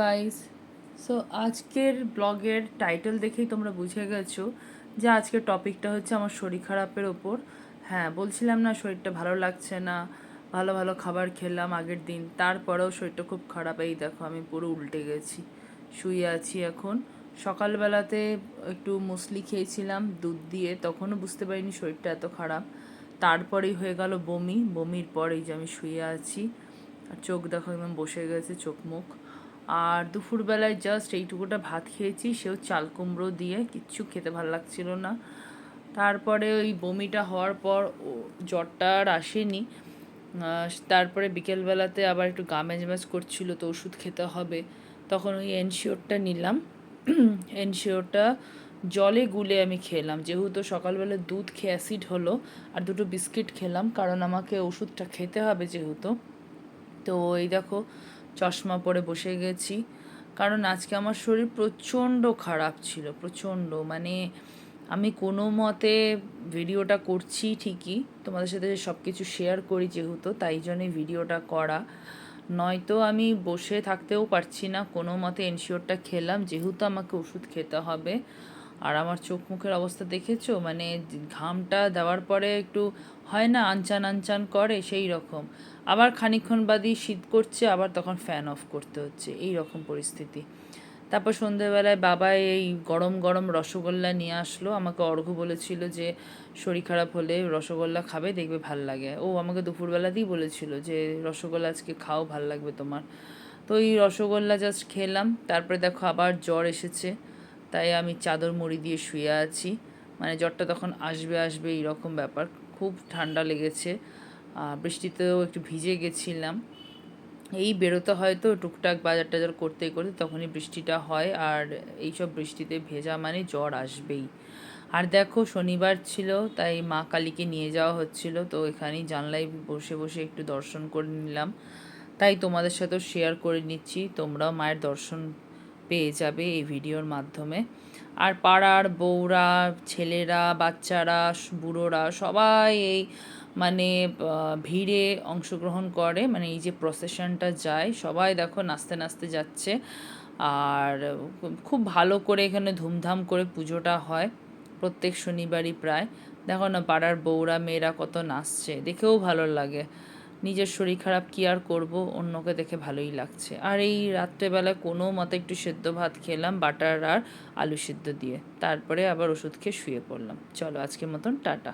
Guys so আজকের ব্লগের title দেখেই তোমরা বুঝে গেছো যে আজকের টপিকটা হচ্ছে আমার শরীর খারাপের ওপর। হ্যাঁ বলছিলাম না শরীরটা ভালো লাগছে না, ভালো ভালো খাবার খেলাম আগের দিন, তারপরেও শরীরটা খুব খারাপ। এই দেখো, আমি পুরো উল্টে গেছি, শুয়ে আছি এখন। সকালবেলাতে একটু মুসলি খেয়েছিলাম, দুধ দিয়ে, তখনও বুঝতে পারিনি শরীরটা এত খারাপ। তারপরেই হয়ে গেল বমি, বমির পর এই যে আমি শুয়ে আছি, আর চোখ দেখো একদম বসে গেছে, চোখ মুখ। আর দুপুরবেলায় জাস্ট এইটুকুটা ভাত খেয়েছি, সেও চাল কুমড়ো দিয়ে কিচ্ছু খেতে ভালো লাগছিল না। তারপরে ওই বমিটা হওয়ার পর ও জ্বরটা আর আসেনি। তারপরে বিকেলবেলাতে আবার একটু গা ম্যাজ করছিল তো ওষুধ খেতে হবে। তখন ওই এনশিওরটা নিলাম। এনশিওরটা জলে গুলে আমি খেলাম। যেহেতু সকালবেলা দুধ খেয়ে অ্যাসিড হলো, আর দুটো বিস্কিট খেলাম, কারণ আমাকে ওষুধটা খেতে হবে যেহেতু। তো এই দেখো চশমা পরে বসে গেছি। কারণ আজকে আমার শরীর প্রচণ্ড খারাপ ছিল, প্রচণ্ড। মানে আমি কোনো মতে ভিডিওটা করছি ঠিকই, তোমাদের সাথে সব কিছু শেয়ার করি যেহেতু, তাই জন্যই ভিডিওটা করা। নয়তো আমি বসে থাকতেও পারছি না, কোনো মতে এনশিওরটা খেলাম, যেহেতু আমাকে ওষুধ খেতে হবে। আর আমার চোখ মুখের অবস্থা দেখেছ? মানে ঘামটা দেওয়ার পরে একটু হয় না, আনচান আনচান করে, সেই রকম। আবার খানিকক্ষণ বাদই শীত করছে, আবার তখন ফ্যান অফ করতে হচ্ছে, এই রকম পরিস্থিতি। তারপর সন্ধেবেলায় বাবা এই গরম গরম রসগোল্লা নিয়ে আসলো। আমাকে অর্ঘ বলেছিল যে, শরীর খারাপ হলে রসগোল্লা খাবে, দেখবে ভালো লাগে। ও আমাকে দুপুরবেলাতেই বলেছিল যে, রসগোল্লা আজকে খাও, ভালো লাগবে তোমার। তো এই রসগোল্লা জাস্ট খেলাম। তারপরে দেখো আবার জ্বর এসেছে। তাই আমি চাদর মুড়ি দিয়ে শুয়ে আছি। মানে জ্বরটা তখন আসবে আসবে এইরকম ব্যাপার। খুব ঠান্ডা লেগেছে। বৃষ্টিতেও একটু ভিজে গেছিলাম। এই বেরোতে হয়তো টুকটাক বাজার টাজার করতে করতে তখনই বৃষ্টিটা হয় আর এইসব বৃষ্টিতে ভেজা মানে জ্বর আসবেই। আর দেখো শনিবার ছিল, তাই মা কালীকে নিয়ে যাওয়া হচ্ছিল, তো এখানেই জানলায় বসে বসে একটু দর্শন করে নিলাম। তাই তোমাদের সাথেও শেয়ার করে নিচ্ছি, তোমরাও মায়ের দর্শন পেয়ে যাবে এই ভিডিওর মাধ্যমে। আর পাড়ার বউরা, ছেলেরা, বাচ্চারা, বুড়োরা সবাই এই মানে ভিড়ে অংশগ্রহণ করে। মানে এই যে প্রসেশনটা যায়, সবাই দেখো নাচতে নাচতে যাচ্ছে। আর খুব ভালো করে এখানে ধুমধাম করে পুজোটা হয় প্রত্যেক শনিবারই প্রায়। দেখো না, পাড়ার বউরা, মেয়েরা কত নাচছে, দেখেও ভালো লাগে। নিজের শরীর খারাপ কি আর করব? অন্যকে দেখে ভালোই লাগছে। আর এই রাত্রেবেলা কোনো মতে একটু সেদ্ধ ভাত খেলাম, বাটার আর আলু সিদ্ধ দিয়ে। তারপরে আবার ওষুধ খেয়ে শুয়ে পড়লাম। চলো আজকের মতন, টাটা।